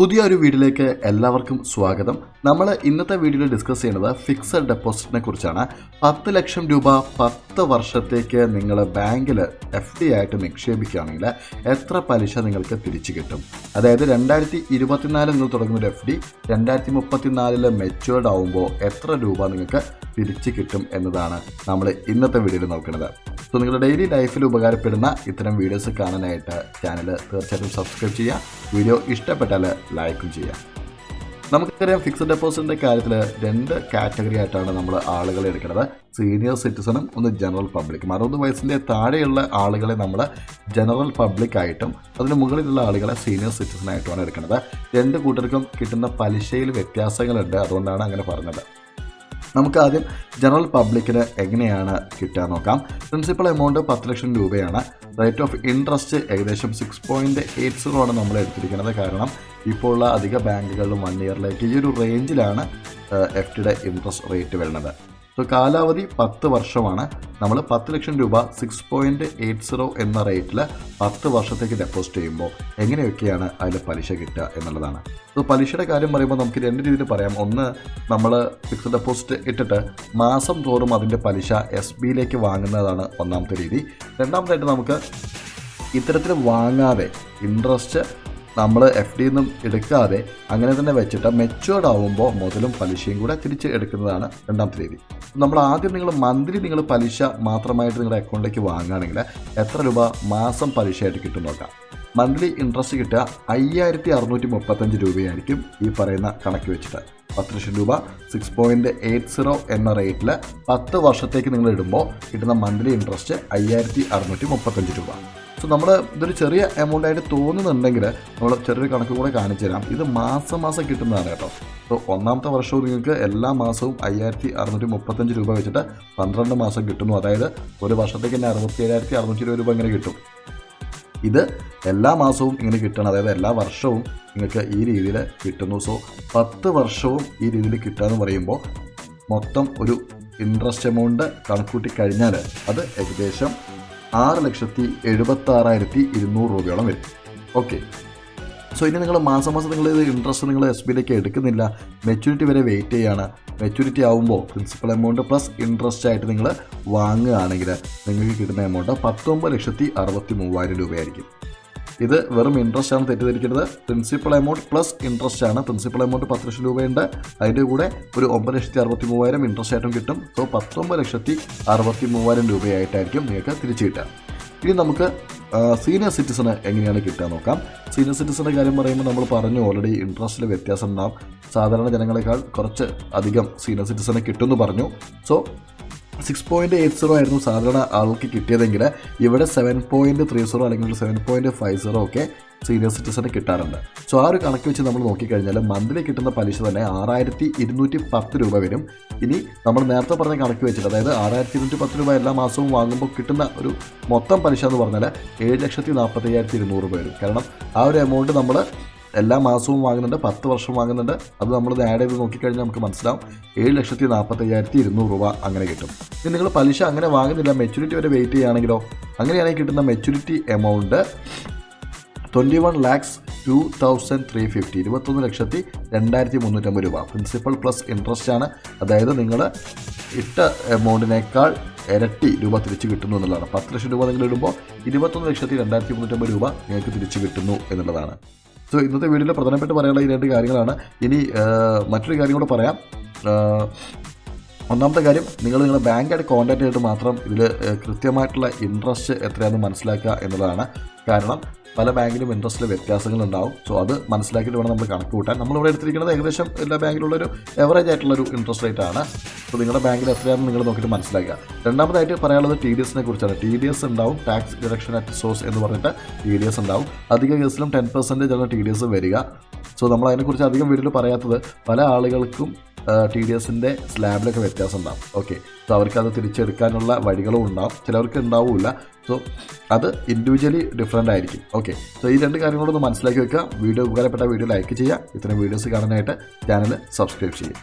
പുതിയൊരു വീഡിയോയിലേക്ക് എല്ലാവർക്കും സ്വാഗതം. നമ്മൾ ഇന്നത്തെ വീഡിയോയിൽ ഡിസ്കസ് ചെയ്യുന്നത് ഫിക്സഡ് ഡെപ്പോസിറ്റിനെ കുറിച്ചാണ്. പത്ത് ലക്ഷം രൂപ പത്ത് വർഷത്തേക്ക് നിങ്ങൾ ബാങ്കിൽ എഫ് ഡി ആയിട്ട് നിക്ഷേപിക്കുകയാണെങ്കിൽ എത്ര പലിശ നിങ്ങൾക്ക് തിരിച്ചു കിട്ടും? അതായത് രണ്ടായിരത്തി ഇരുപത്തിനാലിൽ നിങ്ങൾ തുടങ്ങുന്ന ഒരു എഫ് ഡി രണ്ടായിരത്തി മുപ്പത്തിനാലിൽ മെച്ചുവേർഡ് ആവുമ്പോൾ എത്ര രൂപ നിങ്ങൾക്ക് തിരിച്ചു കിട്ടും എന്നതാണ് നമ്മൾ ഇന്നത്തെ വീഡിയോയിൽ നോക്കുന്നത്. സോ നിങ്ങളുടെ ഡെയിലി ലൈഫിൽ ഉപകാരപ്പെടുന്ന ഇത്തരം വീഡിയോസ് കാണാനായിട്ട് ചാനൽ തീർച്ചയായിട്ടും സബ്സ്ക്രൈബ് ചെയ്യുക. വീഡിയോ ഇഷ്ടപ്പെട്ടാൽ ലൈക്കും ചെയ്യുക. നമുക്കറിയാം ഫിക്സഡ് ഡെപ്പോസിറ്റിന്റെ കാര്യത്തിൽ രണ്ട് കാറ്റഗറി ആയിട്ടാണ് നമ്മൾ ആളുകളെ എടുക്കുന്നത്. സീനിയർ സിറ്റിസണും ഒന്ന് ജനറൽ പബ്ലിക്കും അറുപത് വയസ്സിന്റെ താഴെയുള്ള ആളുകളെ നമ്മൾ ജനറൽ പബ്ലിക് ആയിട്ടും അതിന് മുകളിലുള്ള ആളുകളെ സീനിയർ സിറ്റിസൺ ആയിട്ടുമാണ് എടുക്കുന്നത്. രണ്ട് കൂട്ടർക്കും കിട്ടുന്ന പലിശയിൽ വ്യത്യാസങ്ങളുണ്ട്. അതുകൊണ്ടാണ് അങ്ങനെ പറഞ്ഞത്. നമുക്ക് ആദ്യം ജനറൽ പബ്ലിക്കിന് എങ്ങനെയാണ് കിട്ടുക നോക്കാം. പ്രിൻസിപ്പൽ എമൗണ്ട് പത്ത് ലക്ഷം രൂപയാണ്. റേറ്റ് ഓഫ് ഇൻട്രസ്റ്റ് ഏകദേശം സിക്സ് പോയിന്റ് എയ്റ്റ് സീറോ ആണ് നമ്മൾ എടുത്തിരിക്കുന്നത്. കാരണം ഇപ്പോൾ ഉള്ള അധിക ബാങ്കുകളിലും വൺ ഇയറിലേക്ക് ഈ ഒരു റേഞ്ചിലാണ് എഫ് ടിയുടെ ഇൻട്രസ്റ്റ് റേറ്റ് വരുന്നത്. സോ കാലാവധി പത്ത് വർഷമാണ്. നമ്മൾ പത്ത് ലക്ഷം രൂപ സിക്സ് പോയിന്റ് എയ്റ്റ് സീറോ എന്ന റേറ്റിൽ പത്ത് വർഷത്തേക്ക് ഡെപ്പോസിറ്റ് ചെയ്യുമ്പോൾ എങ്ങനെയൊക്കെയാണ് അതിൽ പലിശ കിട്ടുക എന്നുള്ളതാണ്. സോ പലിശയുടെ കാര്യം പറയുമ്പോൾ നമുക്ക് രണ്ട് രീതിയിൽ പറയാം. ഒന്ന് നമ്മൾ ഫിക്സഡ് ഡെപ്പോസിറ്റ് ഇട്ടിട്ട് മാസം തോറും അതിന്റെ പലിശ എസ് ബിയിലേക്ക് വാങ്ങുന്നതാണ് ഒന്നാമത്തെ രീതി. രണ്ടാമതായിട്ട് നമുക്ക് ഇത്തരത്തിൽ വാങ്ങാതെ ഇൻട്രസ്റ്റ് നമ്മൾ എഫ് ഡി നിന്നും എടുക്കാതെ അങ്ങനെ തന്നെ വെച്ചിട്ട് മെച്ചുവേർഡ് ആവുമ്പോൾ മുതലും പലിശയും കൂടെ തിരിച്ച് എടുക്കുന്നതാണ് രണ്ടാമത്തെ രീതി. നമ്മൾ ആദ്യം നിങ്ങൾ മന്ത്ലി നിങ്ങൾ പലിശ മാത്രമായിട്ട് നിങ്ങളുടെ അക്കൗണ്ടിലേക്ക് വാങ്ങുകയാണെങ്കിൽ എത്ര രൂപ മാസം പലിശയായിട്ട് കിട്ടും നോക്കാം. മന്ത്ലി ഇൻട്രസ്റ്റ് കിട്ടുക അയ്യായിരത്തി അറുന്നൂറ്റി മുപ്പത്തഞ്ച് രൂപയായിരിക്കും ഈ പറയുന്ന കണക്ക് വെച്ചിട്ട്. പത്ത് ലക്ഷം രൂപ സിക്സ് പോയിന്റ് എയ്റ്റ് സീറോ എന്ന റേറ്റിൽ പത്ത് വർഷത്തേക്ക് നിങ്ങൾ ഇടുമ്പോൾ കിട്ടുന്ന മന്ത്ലി ഇൻട്രസ്റ്റ് അയ്യായിരത്തി അറുന്നൂറ്റി മുപ്പത്തഞ്ച് രൂപ. സോ നമ്മൾ ഇതൊരു ചെറിയ എമൗണ്ട് ആയിട്ട് തോന്നുന്നുണ്ടെങ്കിൽ നമ്മൾ ചെറിയൊരു കണക്ക് കൂടെ കാണിച്ചു തരാം. ഇത് മാസം മാസം കിട്ടുന്നതാണ് കേട്ടോ. സോ ഒന്നാമത്തെ വർഷവും നിങ്ങൾക്ക് എല്ലാ മാസവും അയ്യായിരത്തി അറുന്നൂറ്റി മുപ്പത്തഞ്ച് രൂപ വെച്ചിട്ട് പന്ത്രണ്ട് മാസം കിട്ടുന്നു. അതായത് ഒരു വർഷത്തേക്ക് തന്നെ അറുപത്തി ഏഴായിരത്തി അറുന്നൂറ്റി രൂപ ഇങ്ങനെ കിട്ടും. ഇത് എല്ലാ മാസവും ഇങ്ങനെ കിട്ടണം. അതായത് എല്ലാ വർഷവും നിങ്ങൾക്ക് ഈ രീതിയിൽ കിട്ടുന്നു. സോ പത്ത് വർഷവും ഈ രീതിയിൽ കിട്ടുക എന്ന് പറയുമ്പോൾ മൊത്തം ഒരു ഇൻട്രസ്റ്റ് എമൗണ്ട് കണക്കൂട്ടി കഴിഞ്ഞാൽ അത് ഏകദേശം ആറ് ലക്ഷത്തി എഴുപത്തി ആറായിരത്തി ഇരുന്നൂറ് രൂപയോളം വരും. ഓക്കെ സോ ഇനി നിങ്ങൾ മാസം മാസം നിങ്ങൾ ഇത് ഇൻട്രസ്റ്റ് നിങ്ങൾ എസ് ബിയിലേക്ക് എടുക്കുന്നില്ല. മെച്യൂരിറ്റി വരെ വെയിറ്റ് ചെയ്യാണ്. മെച്യൂരിറ്റി ആവുമ്പോൾ പ്രിൻസിപ്പൽ എമൗണ്ട് പ്ലസ് ഇൻട്രസ്റ്റ് ആയിട്ട് നിങ്ങൾ വാങ്ങുകയാണെങ്കിൽ നിങ്ങൾക്ക് കിട്ടുന്ന എമൗണ്ട് പത്തൊമ്പത് ലക്ഷത്തി അറുപത്തി മൂവായിരം രൂപയായിരിക്കും. ഇത് വെറും ഇൻട്രസ്റ്റ് ആണ് തെറ്റിദ്ധരിക്കുന്നത് പ്രിൻസിപ്പൽ എമൗണ്ട് പ്ലസ് ഇൻട്രസ്റ്റ് ആണ്. പ്രിൻസിപ്പൽ എമൗണ്ട് പത്ത് ലക്ഷം രൂപയുണ്ട്. അതിന്റെ കൂടെ ഒരു ഒമ്പത് ലക്ഷത്തി അറുപത്തി മൂവായിരം ഇൻട്രസ്റ്റ് ആയിട്ടും കിട്ടും. സോ പത്തൊമ്പത് ലക്ഷത്തി അറുപത്തി മൂവായിരം രൂപയായിട്ടായിരിക്കും നിങ്ങൾക്ക് തിരിച്ചു കിട്ടുക. ഇനി നമുക്ക് സീനിയർ സിറ്റിസണ് എങ്ങനെയാണ് കിട്ടുക നോക്കാം. സീനിയർ സിറ്റിസന്റെ കാര്യം പറയുമ്പോൾ നമ്മൾ പറഞ്ഞു ഓൾറെഡി ഇൻട്രസ്റ്റിൽ വ്യത്യാസം ഉണ്ടാവും. സാധാരണ ജനങ്ങളെക്കാൾ കുറച്ച് അധികം സീനിയർ സിറ്റിസനെ കിട്ടുമെന്ന് പറഞ്ഞു. So six point eight zero ആയിരുന്നു സാധാരണ ആൾക്ക് കിട്ടിയതെങ്കിൽ ഇവിടെ സെവൻ പോയിന്റ് ത്രീ സീറോ അല്ലെങ്കിൽ സെവൻ പോയിന്റ് ഫൈവ് സീറോ ഒക്കെ സീനിയർ സിറ്റിസന് കിട്ടാറുണ്ട്. സോ ആ ഒരു കണക്ക് വെച്ച് നമ്മൾ നോക്കിക്കഴിഞ്ഞാൽ മന്ത്ലി കിട്ടുന്ന പലിശ തന്നെ ആറായിരത്തി ഇരുന്നൂറ്റി പത്ത് രൂപ വരും. ഇനി നമ്മൾ നേരത്തെ പറഞ്ഞ കണക്ക് വെച്ചിട്ട് അതായത് ആറായിരത്തി ഇരുന്നൂറ്റി പത്ത് രൂപ എല്ലാ മാസവും വാങ്ങുമ്പോൾ കിട്ടുന്ന ഒരു മൊത്തം പലിശ എന്ന് പറഞ്ഞാൽ ഏഴ് ലക്ഷത്തി നാൽപ്പത്തി അയ്യായിരത്തി ഇരുന്നൂറ് രൂപ വരും. കാരണം ആ ഒരു എമൗണ്ട് നമ്മൾ എല്ലാ മാസവും വാങ്ങുന്നുണ്ട് പത്ത് വർഷം വാങ്ങുന്നുണ്ട്. അത് നമ്മൾ ആഡ് ചെയ്ത് നോക്കിക്കഴിഞ്ഞാൽ നമുക്ക് മനസ്സിലാവും. ഏഴ് ലക്ഷത്തി നാൽപ്പത്തി അയ്യായിരത്തി ഇരുന്നൂറ് രൂപ അങ്ങനെ കിട്ടും. ഇനി നിങ്ങൾ പലിശ അങ്ങനെ വാങ്ങുന്നില്ല മെച്യൂരിറ്റി വരെ വെയിറ്റ് ചെയ്യുകയാണെങ്കിലോ അങ്ങനെയാണെങ്കിൽ കിട്ടുന്ന maturity amount twenty one lakhs two thousand three fifty ഇരുപത്തൊന്ന് ലക്ഷത്തി രണ്ടായിരത്തി മുന്നൂറ്റമ്പത് രൂപ. പ്രിൻസിപ്പൽ പ്ലസ് ഇൻട്രസ്റ്റ് ആണ്. അതായത് നിങ്ങൾ ഇട്ട എമൗണ്ടിനേക്കാൾ ഇരട്ടി രൂപ തിരിച്ച് കിട്ടുന്നു എന്നുള്ളതാണ്. പത്ത് ലക്ഷം രൂപ നിങ്ങൾ ഇടുമ്പോൾ ഇരുപത്തൊന്ന് ലക്ഷത്തി രണ്ടായിരത്തി മുന്നൂറ്റമ്പത് രൂപ നിങ്ങൾക്ക് തിരിച്ചു കിട്ടുന്നു എന്നുള്ളതാണ്. സോ ഇന്നത്തെ വീഡിയോയിൽ പ്രധാനപ്പെട്ട് പറയാനുള്ള ഈ രണ്ട് കാര്യങ്ങളാണ്. ഇനി മറ്റൊരു കാര്യം കൂടെ പറയാം. ഒന്നാമത്തെ കാര്യം നിങ്ങൾ നിങ്ങളുടെ ബാങ്കായിട്ട് കോൺടാക്ട് ചെയ്തിട്ട് മാത്രം ഇതിൽ കൃത്യമായിട്ടുള്ള ഇൻട്രസ്റ്റ് എത്രയാണെന്ന് മനസ്സിലാക്കുക എന്നുള്ളതാണ്. കാരണം പല ബാങ്കിലും ഇൻട്രസ്റ്റിൽ വ്യത്യാസങ്ങൾ ഉണ്ടാവും സോ അത് മനസ്സിലാക്കിയിട്ട് വേണം നമ്മൾ കണക്ക് കൂട്ടാൻ. നമ്മളിവിടെ എടുത്തിരിക്കുന്നത് ഏകദേശം എല്ലാ ബാങ്കിലുള്ളൊരു എവറേജ് ആയിട്ടുള്ളൊരു ഇൻട്രസ്റ്റ് റേറ്റ് ആണ്. അപ്പോൾ നിങ്ങളുടെ ബാങ്കിൽ എത്രയാണെന്ന് നിങ്ങൾ നോക്കിയിട്ട് മനസ്സിലാക്കുക. രണ്ടാമതായിട്ട് പറയാനുള്ളത് ടി ഡി എസിനെ കുറിച്ചാണ്. ടി ഡി എസ് ഉണ്ടാവും ടാക്സ് ഡിഡക്ഷൻ അറ്റ് സോഴ്സ് എന്ന് പറഞ്ഞിട്ട് ടി ഡി എസ് ഉണ്ടാവും. അധിക കേസിലും ടെൻ പെർസെന്റേജ് ആണ് ടി ഡി എസ് വരിക. സോ നമ്മൾ അതിനെക്കുറിച്ച് അധികം വീഡിയോയിൽ പറയാത്തത് പല ആളുകൾക്കും ടി ഡി എസിന്റെ സ്ലാബിലൊക്കെ വ്യത്യാസം ഉണ്ടാവും ഓക്കെ സോ അവർക്ക് അത് തിരിച്ചെടുക്കാനുള്ള വഴികളും ഉണ്ടാവും. ചിലവർക്ക് ഉണ്ടാവില്ല സോ അത് ഇൻഡിവിജ്വലി ഡിഫറെന്റ് ആയിരിക്കും. ഓക്കെ സോ ഈ രണ്ട് കാര്യങ്ങളൊന്ന് മനസ്സിലാക്കി വെക്കുക. വീഡിയോ ഉപകാരപ്പെട്ട വീഡിയോ ലൈക്ക് ചെയ്യുക. ഇത്തരം വീഡിയോസ് കാണാനായിട്ട് ചാനൽ സബ്സ്ക്രൈബ് ചെയ്യുക.